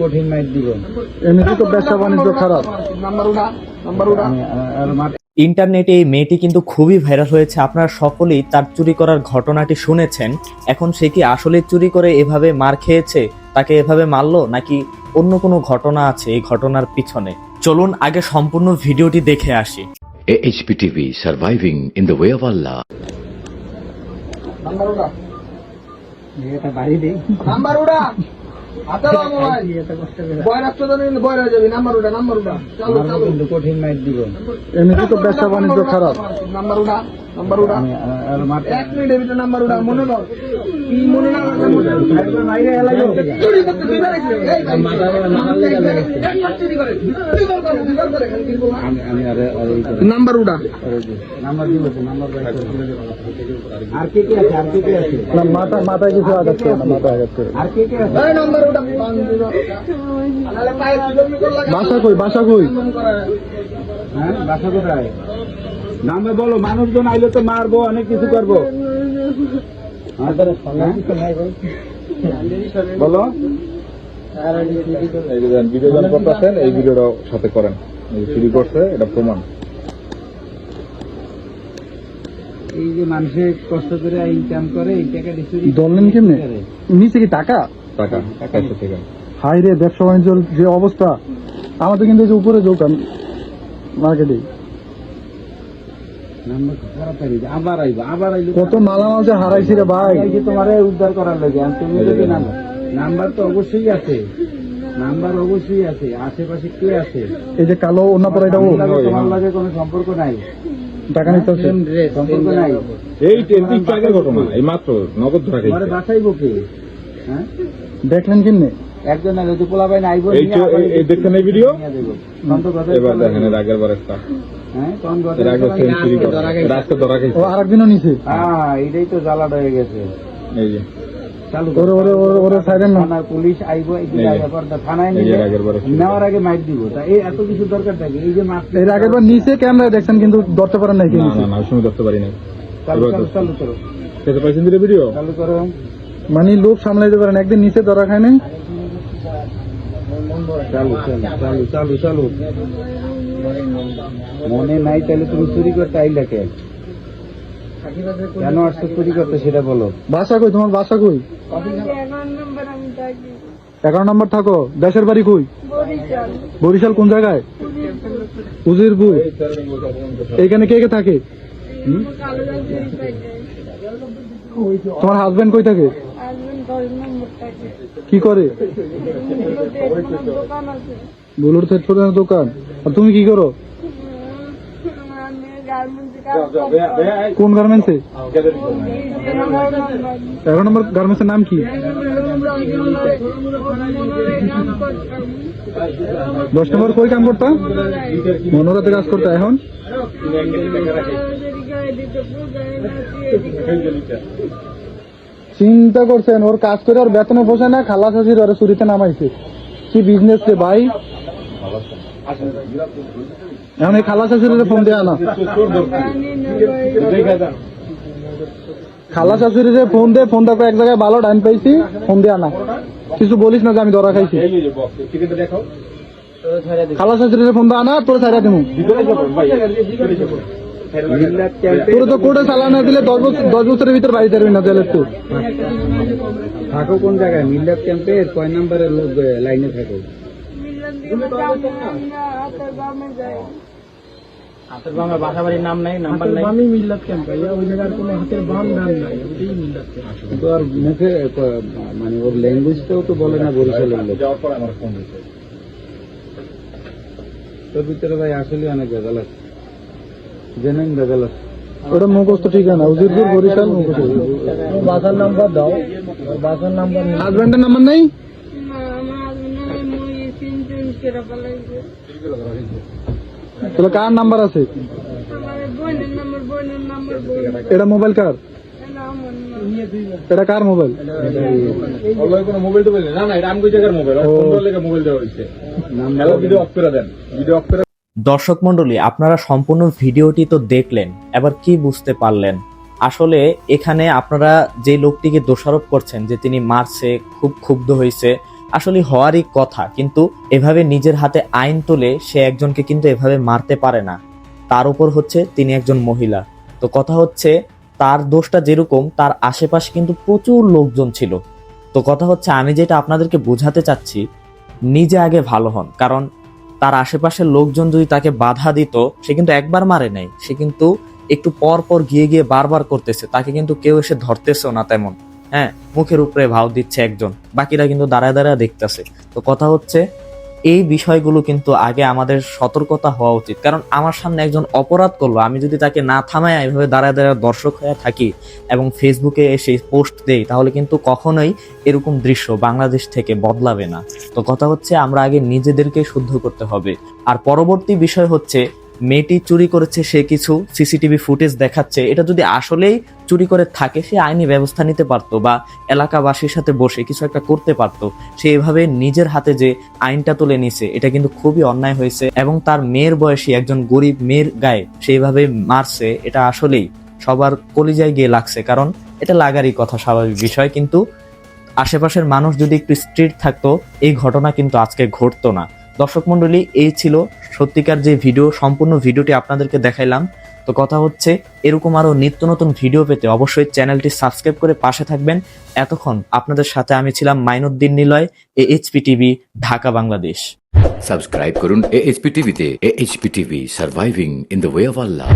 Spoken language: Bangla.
কঠিন মাইর দিব। এমনিতে তো ব্যবসা বাণিজ্য খারাপ। আমি আর মার ইন্টারনেটে এই মেয়েটি কিন্তু খুবই ভাইরাল হয়েছে। আপনারা সকলেই তার চুরি করার ঘটনাটি শুনেছেন। এখন সে কি আসলে চুরি করে এভাবে মার খেয়েছে? তাকে এভাবে মারলো? নাকি অন্য কোনো ঘটনা আছে এই ঘটনার পিছনে? চলুন আগে সম্পূর্ণ ভিডিওটি দেখে আসি। In the Way of Allah. এটা নাম্বার উড়া এটা হয়ে যাবি নাম্বার উড়া কঠিন মাইট দিব। এমনি তো ব্যবসা বাণিজ্য খারাপ। নাম্বার উড়া নাম্বার উড়া এক মিনিটের ভিতরে নাম্বার উড়া মনে কর কি মনে না মাইরে এলাইও চুরি করতে তুই এই মাথা মাথা চুরি করে করে। আমি আমি আর নাম্বার উড়া নাম্বার দিব নাম্বার বের আর কে কে আছে আর কে কে আছে? না, মাথা মাথায় কিছু আঘাত করে মাথায় আঘাত করে। আর কে কে আছে? এই নাম্বার উড়া বাসা কই বাসা কই? হ্যাঁ বাসা কোথায়? নামে বলো মানুষজন আইলে তো মারবো অনেক কিছু করব। হ্যাঁ? বলো। এই যে ভিডিও জন করতেছেন এই ভিডিওটা সাথে করেন। চুরি করছে এটা প্রমাণ। এই যে মানুষের কষ্ট করে ইনকাম করে এই টাকা ধরলেন কেমনে? নিচে কি টাকা? হাই রে ব্যবসা বাণিজ্যর যে অবস্থা। আমাদের কিন্তু উপরে দোকান মার্কেটে আবার আইবা আবার আইলে কত মালামাল যে হারাইছি রে ভাই। তোমার উদ্ধার করার লাগে তুমি যদি নাম্বার নাম্বার তো অবশ্যই আছে। নাম্বার অবশ্যই আছে আশেপাশে কে আছে? এই যে কালো অন্য পরে এটা আমার লাগে তোমার লাগে কোনো সম্পর্ক নাই। টাকা নিতে সম্পর্ক নাই। এই তিন ঘটনা এই মাত্র নগদ ধরা তোমার খাইছে বাসাইবো কে? হ্যাঁ? দেখলেন কেমনে একজন না যদি পোলা আইবো এই তো- এই- ভিডিও? এবার দেখেন এর আগের বার একটা। হ্যাঁ হ্যাঁ হয়ে পুলিশ আইবো থানায়। নেওয়ার আগে মাইক দিব। তা এই এত কিছু দরকার থাকে? এই যে মাছ এর আগের বার নিচে ক্যামেরা দেখছেন কিন্তু ধরতে পারেন নাই ধরতে পারি নাই। চালু করো ভিডিও চালু করো। মানে লোক সামলাইতে পারেন একদিন নিচে ধরা খায় নাই? চালু চালু চালু চালু মনে নাই তাহলে তুমি চুরি করতে আইলা কে? কেন আসছো চুরি করতে সেটা বলো। বাসা কই? তোমার বাসা কই? এগারো নম্বর থাকি। দেশের বাড়ি কই? বরিশাল কোন জায়গায়? উজিরপুর। এইখানে কে কে থাকে? তোমার হাজবেন্ড কই থাকে হাজবেন্ড দশ নম্বর থাকে কি করে? বুলুর সেট ফোনের দোকান? আর তুমি কি করো? কোন গার্মেন্টসে এগারো নম্বর গার্মেন্টসের নাম কি? দশ নম্বর কই কাম করতাম মনোরাতে কাজ করতা, এখন? চিন্তা করছেন, ওর কাজ করে ওর বেতনে বসে না, খালাস হাসির ওর চুরিতে নামাইছে। কি বিজনেস রে ভাই? এখন এই খালাস হাসির ফোন দেয়া না। খালাস হাসির ফোন দে ফোন দেখো এক জায়গায় ভালো ডাইন পাইছি ফোন দেয়া না। কিছু বলিস না যে আমি ধরা খাইছি। খালাস হাসির ফোন দেয়া না, তোর সাইরা দিমু। তোর তো কোর্টে চালান না দিলে দশ বছর দশ বছরের ভিতর বাড়ি যাবি না জেলের তো। থাকো কোন জায়গায়? মিল্লাত ক্যাম্পের কয় নম্বরের লোক লাইনে থাকো? মিলন দিয়ে আমরা হাতের বামে যাই আমি মিল্লাত ক্যাম্প ওই জায়গার কোনো হাতের বাম ডান নাই ওইটাই মিল্লাত তো আর মুখে মানে ওর ল্যাঙ্গুয়েজটাও তো বলে না বরিশালের লোক। যাওয়ার পর আমার ফোন দিচ্ছে তোর ভিতরে ভাই আসলে অনেক ভেজাল আছে। জেনুইন ভেজাল আছে ওটা মুখস্থ ঠিকানা উজিরপুর বরিশাল মুখস্থ। বাসার নাম্বার দাও। বাসার নাম্বার হাজব্যান্ডের নাম্বার নেই? তাহলে কার নাম্বার আছে? আমার বোনের নম্বর বোনের নম্বর বোন এটা মোবাইল কার? এটা কার মোবাইল? কোনো মোবাইল তো না না এটা আমি জায়গার মোবাইল। মোবাইল দেওয়া হয়েছে। ভিডিও অফ করে দেন। ভিডিও অফ করে দর্শক মণ্ডলী, আপনারা সম্পূর্ণ ভিডিওটি তো দেখলেন, এবার কি বুঝতে পারলেন? আসলে এখানে আপনারা যে লোকটিকে দোষারোপ করছেন, যে তিনি মারছে, খুব ক্ষুব্ধ হয়েছে, আসলে হওয়ারই কথা, কিন্তু এভাবে নিজের হাতে আইন তুলে সে একজনকে কিন্তু এভাবে মারতে পারে না। তার উপর হচ্ছে তিনি একজন মহিলা। তো কথা হচ্ছে, তার দোষটা যেরকম, তার আশেপাশে কিন্তু প্রচুর লোকজন ছিল। তো কথা হচ্ছে, আমি যেটা আপনাদেরকে বোঝাতে চাচ্ছি, নিজে আগে ভালো হন, কারণ তার আশেপাশের লোকজন যদি তাকে বাধা দিত, সে কিন্তু একবার মারে নাই। সে কিন্তু একটু পর পর গিয়ে গিয়ে বারবার করতেছে। তাকে কিন্তু কেউ এসে ধরতেছেও না তেমন। হ্যাঁ মুখের উপরে ভাও দিচ্ছে একজন। বাকিরা কিন্তু দাঁড়ায় দাঁড়ায় দেখতেছে। তো কথা হচ্ছে এই বিষয়গুলো কিন্তু আগে আমাদের সতর্কতা হওয়া উচিত। কারণ আমার সামনে একজন অপরাধ করল, আমি যদি তাকে না থামায় এভাবে দাঁড়ায় দাঁড়ায় দর্শক হয়ে থাকি এবং ফেসবুকে এসে পোস্ট দেই, তাহলে কিন্তু কখনোই এরকম দৃশ্য বাংলাদেশ থেকে বদলাবে না। তো কথা হচ্ছে, আমরা আগে নিজেদেরকে শুদ্ধ করতে হবে। আর পরবর্তী বিষয় হচ্ছে মেয়েটি চুরি করেছে, সে কিছু সিসিটিভি ফুটেজ দেখাচ্ছে। এটা যদি আসলেই চুরি করে থাকে, সে আইনি ব্যবস্থা নিতে পারতো বা এলাকাবাসীর সাথে বসে কিছু একটা করতে পারতো। সে এভাবে নিজের হাতে যে আইনটা তুলে নিছে এটা কিন্তু খুবই অন্যায় হয়েছে এবং তার মেয়ের বয়সী একজন গরিব মেয়ের গায়ে সেইভাবে মারছে, এটা আসলেই সবার কলিজায় গিয়ে লাগছে। কারণ এটা লাগারই কথা, স্বাভাবিক বিষয়। কিন্তু আশেপাশের মানুষ যদি একটু স্ট্রিট থাকতো, এই ঘটনা কিন্তু আজকে ঘটতো না। দর্শক মন্ডলী এই ছিল সত্যিকার যে ভিডিও সম্পূর্ণ ভিডিওটি আপনাদেরকে দেখাইলাম। তো কথা হচ্ছে, এরকম আরও নিত্য নতুন ভিডিও পেতে অবশ্যই চ্যানেলটি সাবস্ক্রাইব করে পাশে থাকবেন। এতক্ষণ আপনাদের সাথে আমি ছিলাম মাইনুদ্দিন নিলয় এ HP TV Dhaka, Bangladesh. Subscribe করুন এইচপি টিভিতে HP TV surviving in the way of Allah